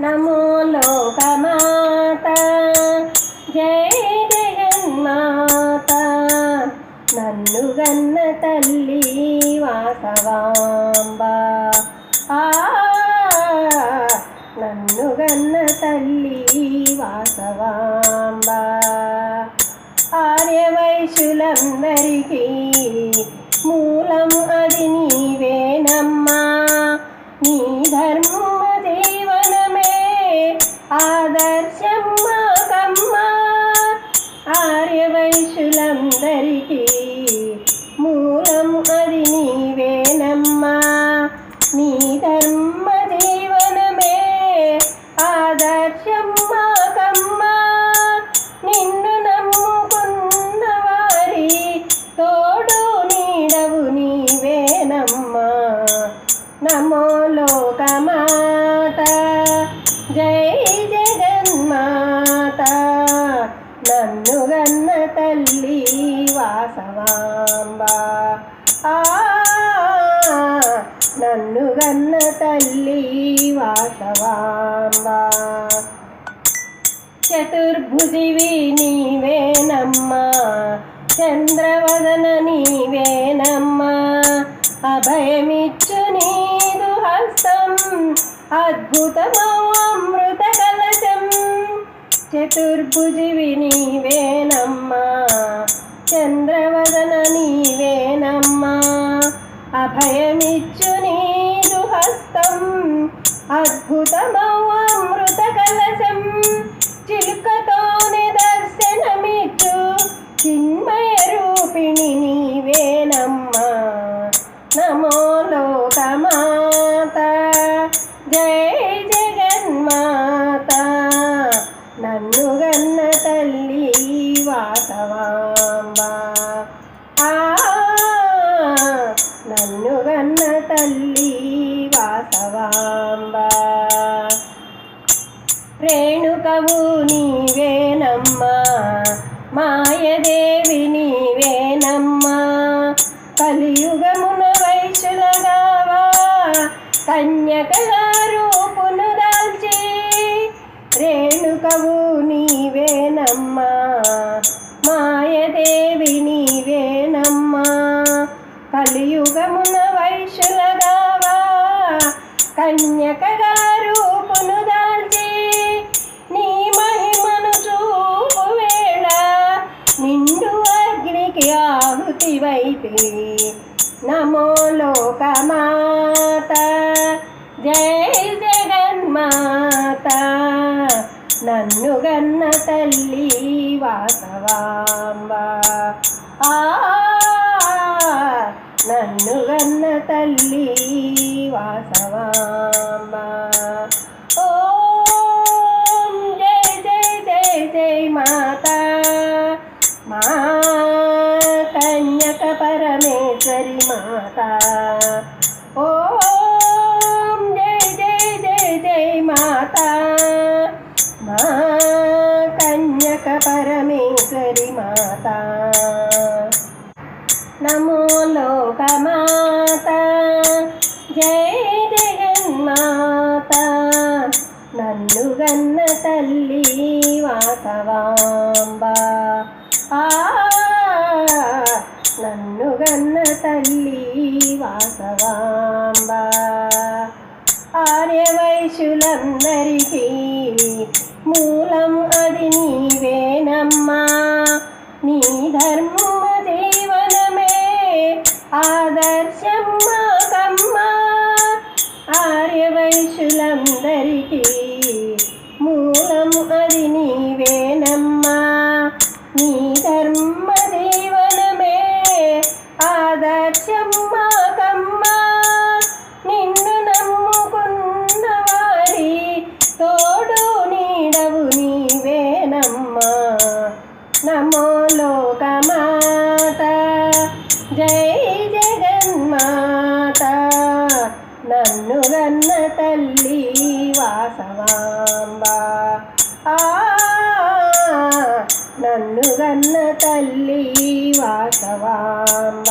నమో లోకమాత. జయ జగన్మాత. నన్ను గన్న తల్లి వాసవాంబ. ఆ నన్ను గన్న తల్లి వాసవాంబ. ఆర్యవైశులందరికీ మూలం అది నీవేనమ్మా. నీ ధర్మం ఆదర్శం మాకమ్మా ఆర్యవైశ్యులందరికీ మూలం అది నీవేనమ్మా. నీ ధర్మ జీవనమే ఆదర్శం మాకమ్మా నిన్ను నమ్ముకున్న వారి తోడు నీడవు నీవేనమ్మా. నమో లోకమా. కన్నుగన్న తల్లి వాసవాంబ ఆ నన్ను గన్న తల్లి వాసవాంబ చతుర్భుజివి నీవేనమ్మా చంద్రవదన నీవేనమ్మా అభయమిచ్చు నీదు హస్తం అద్భుతమో అమృత చతుర్భుజివి నీవేనమ్మా చంద్రవదన నీవేనమ్మా అభయమిచ్చు నీదు హస్తం. అద్భుతమౌ అమృత కలశం చిలుకతో కన్న తల్లి వాసవాంబ. రేణుకవు నీవేనమ్మా మాయదేవి నీవేనమ్మా కలియుగమున వైశులగావా కన్యకగా రూపును దాల్చి రేణుకవు నీవేనమ్మా మాయదేవి నీవేనమ్మా కలియుగమున కన్యకగారు రూపును నీ మహిమను చూపు వేళ. నిండు అగ్నికి ఆహుతి వైపే. నమో లోకమాత. జై జగన్మాత. నన్ను గన్న తల్లి వాసవాంబ. ఆ నన్ను గన్న తల్లి వాసవాంబ. ఓం జై జై జై జై మాత. మా కన్యక పరమేశ్వరి మాత. ఓం జై జై జై జై మాత. మా కన్యక పరమేశ్వరి మాతా. నమో లోకమాత. జయ జగన్మాత. నన్ను గన్న తల్లి వాసవాంబ. ఆ నన్ను గన్న తల్లి వాసవాంబ. ఆర్యవైశులందరికీ మూలం అది నీవేనమ్మా. నీ ధర్మం ఆదర్శం మాకమ్మా ఆర్యవైశ్యులందరికీ మూలం అది నీవేనమ్మా. నీ ధర్మ జీవనమే ఆదర్శం మాకమ్మా నిన్ను నమ్ముకున్న వారి తోడు నీడవు నీవేనమ్మా. నమో లోకమాత జయ జగన్మాత నన్ను గన్న తల్లి వాసవాంబ. ఆ నన్ను గన్న తల్లి వాసవాంబ.